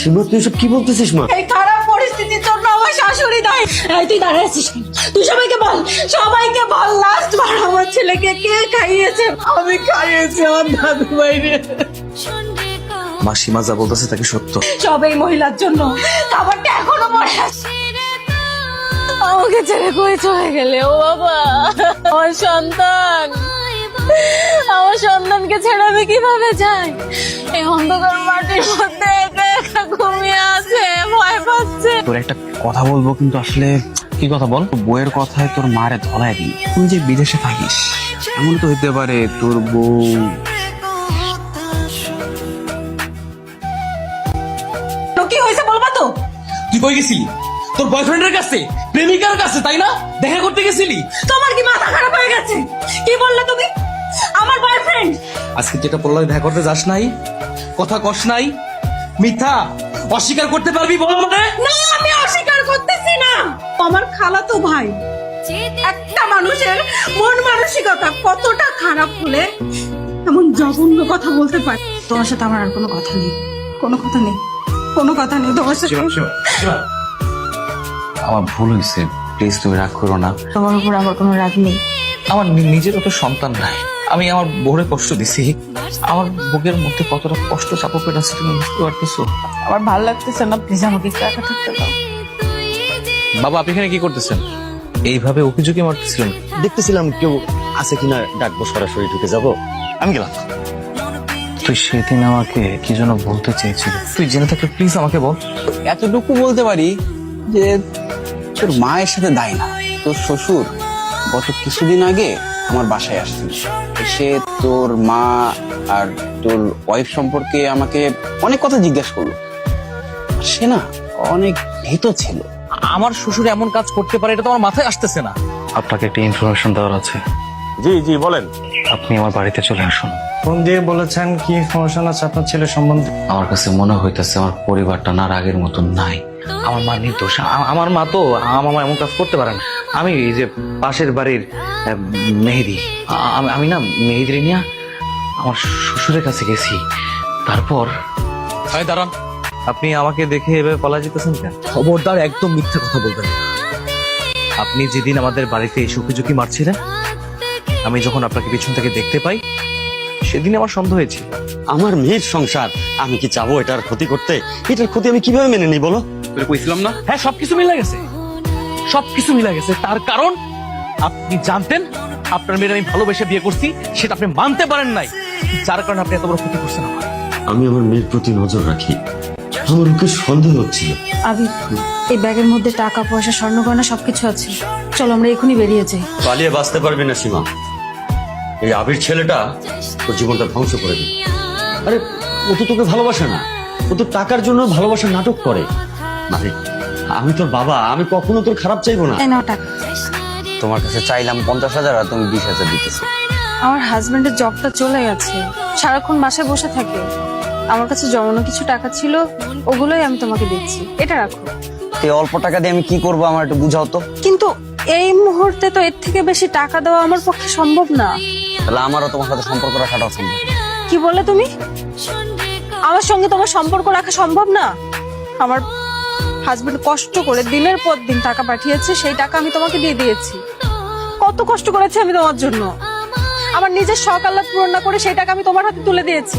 সীমা তুই সব কি বলতেছিস মা? এই খারাপ পরিস্থিতির জন্য আমার শাশুড়ি দায়ী এই তুই দাঁড়ায় আছিস কেন? তুই সবাইকে বল সবাইকে বল লাস্ট বার আমার ছেলেকে কে খাইয়েছে? আমি খাইয়েছি আমার দাদু বাইরে মা সীমা যা বলতেছে তাকে সত্য। সব এই মহিলার জন্য। খাবারটা এখনও মনে আছে। আমাকে ছেড়ে কই চলে গেলে? ও বাবা আমার সন্তান। আমার সন্তানকে ছেড়ে আমি কীভাবে যাই? এই অন্ধকার মাটির মধ্যে ভয় তোর একটা কথা বলব কিন্তু আসলে কি কথা বল? বইয়ের কথায় তোর মারে ধলায় দিই। তুই যে বিদেশে থাকিস এমন তো হইতে পারে তোর বউ তো কি হয়েছে বলবা তো? তুই কই গেছিলি? তোর বয়ফ্রেন্ডের কাছে? প্রেমিকার কাছে তাই না? দেখা করতে গেছিলি? তোমার কি মাথা খারাপ হয়ে গেছে? কি বললে তুমি? আমার বয়ফ্রেন্ড আজকে যেটা বললাম দেখা করতে যাস নাই কথা কস নাই। মিথ্যা! অস্বীকার করতে পারবি বল মানে না আমি অস্বীকার করতেছি না। আমার খালাতো ভাই। একটা মানুষের মন মানসিকতা কতটা খারাপ হলে এমন জঘন্য কথা বলতে পারে। তোমার সাথে আমার আর কোনো কথা নেই। কোনো কথা নেই। কোনো কথা নেই তোমার সাথে। আমার ভুল হয়েছে। প্লিজ তুমি রাগ করো না। তোমার উপর আমার কোনো রাগ নেই। আমার নি- নিজেরও তো সন্তান নাই। আমি আমার বোরে কষ্ট দিছি। আমার বুকের মধ্যে কতটা কষ্ট চাপা পেট আছে তুমি বুঝতে পারতেছো? আমার ভালো লাগতেছে না প্লিজ আমাকে একটু একা থাকতে দাও। বাবা আপনি এখানে কি করতেছেন? এইভাবে অভিযোগে মারতেছিলেন। দেখতেছিলাম কেউ আছে কিনা ডাকবো সরাসরি ঢুকে যাব। আমি গেলাম। তুই সেদিন আমাকে কি যেন বলতে চেয়েছিলি। তুই জেনে থাকলে প্লিজ আমাকে বল। এতটুকু বলতে পারি যে তোর মায়ের সাথে দায় না তোর শ্বশুর। গত কিছুদিন আগে আমার বাসায় আসছিল। সে তোর মা আর তোর ওয়াইফ সম্পর্কে আমাকে অনেক কথা জিজ্ঞাসা করল। সে না অনেক ভীত ছিল। আমার শ্বশুর এমন কাজ করতে পারে এটা তো আমার মাথায় আসতেছে না। আপনাকে একটা ইনফরমেশন দেওয়ার আছে। জি জি বলেন। আপনি আমার বাড়িতে চলে আসুন। ফোন দিয়ে বলেছেন কি ইনফরমেশন আছে আপনার ছেলের সম্বন্ধে? আমার কাছে মনে হইতেছে আমার পরিবারটা না আর আগের মতন নাই। আমার মা নির্দোষ। আমার মা তো আমার মা এমন কাজ করতে পারে না। আমি এই যে পাশের বাড়ির মেহেদি। আমি- না মেহেদি নিয়ে আমার শ্বশুরের কাছে গেছি। তারপর দাঁড়ান। আপনি আমাকে দেখে এভাবে পালা যেতেছেন কেন? খবরদার একদম মিথ্যা কথা বলবেন আপনি যেদিন আমাদের বাড়িতে এসে ঝুঁকি মারছিলেন আমি যখন আপনাকে পিছন থেকে দেখতে পাই সেদিন আমার সন্দেহ হয়েছিল। আমার মেয়ের সংসার আমি কি চাবো এটার ক্ষতি করতে? এটার ক্ষতি আমি কীভাবে মেনে নিই বলো? তোর কইছিলাম না? হ্যাঁ সবকিছু মিলে গেছে। সবকিছু মিলে গেছে। তার কারণ আপনি জানতেন আপনার মেয়ের আমি ভালোবেসে বিয়ে করছি সেটা আপনি মানতে পারেন নাই। যার কারণে আপনি এত বড় ক্ষতি করছেন আমার। আমি আমার মেয়ের প্রতি নজর রাখি। আমার ওকে সন্দেহ হচ্ছিল। আবির এই ব্যাগের মধ্যে টাকা পয়সা স্বর্ণ গয়না সবকিছু আছে। চলো আমরা এখনই বেরিয়ে যাই। পালিয়ে বাঁচতে পারবি না সীমা। এই আবির ছেলেটা তোর জীবনটা ধ্বংস করে দিবে। আরে ও তো তোকে ভালোবাসে না। ও তো টাকার জন্য ভালোবাসার নাটক করে। মানে আমি তোর বাবা আমি কখনো তোর খারাপ চাইব না। এই নাও টাকা। তোমার কাছে চাইলাম পঞ্চাশ হাজার আর তুমি বিশ হাজার দিতেছো। আমার হাজবেন্ডের জবটা চলে গেছে। সারাক্ষণ বাসায় বসে থাকে। আমার কাছে জমানো কিছু টাকা ছিল ওগুলোই আমি তোমাকে দিচ্ছি। এটা রাখো। এই অল্প টাকা দিয়ে আমি কি করব আমার একটু বুঝাও তো। কিন্তু এই মুহূর্তে তো এর থেকে বেশি টাকা দেওয়া আমার পক্ষে সম্ভব না। তাহলে আমারও তোমার সাথে সম্পর্ক রাখাটা অসম্ভব কি বললে তুমি? আমার সঙ্গে তোমার সম্পর্ক রাখা সম্ভব না? আমার হাজবেন্ড কষ্ট করে দিনের পর দিন টাকা পাঠিয়েছে, সেই টাকা আমি তোমাকে দিয়ে দিয়েছি। কত কষ্ট করেছি আমি তোমার জন্য। আমার নিজের শখ পূরণ না করে সেই টাকা আমি তোমার হাতে তুলে দিয়েছি।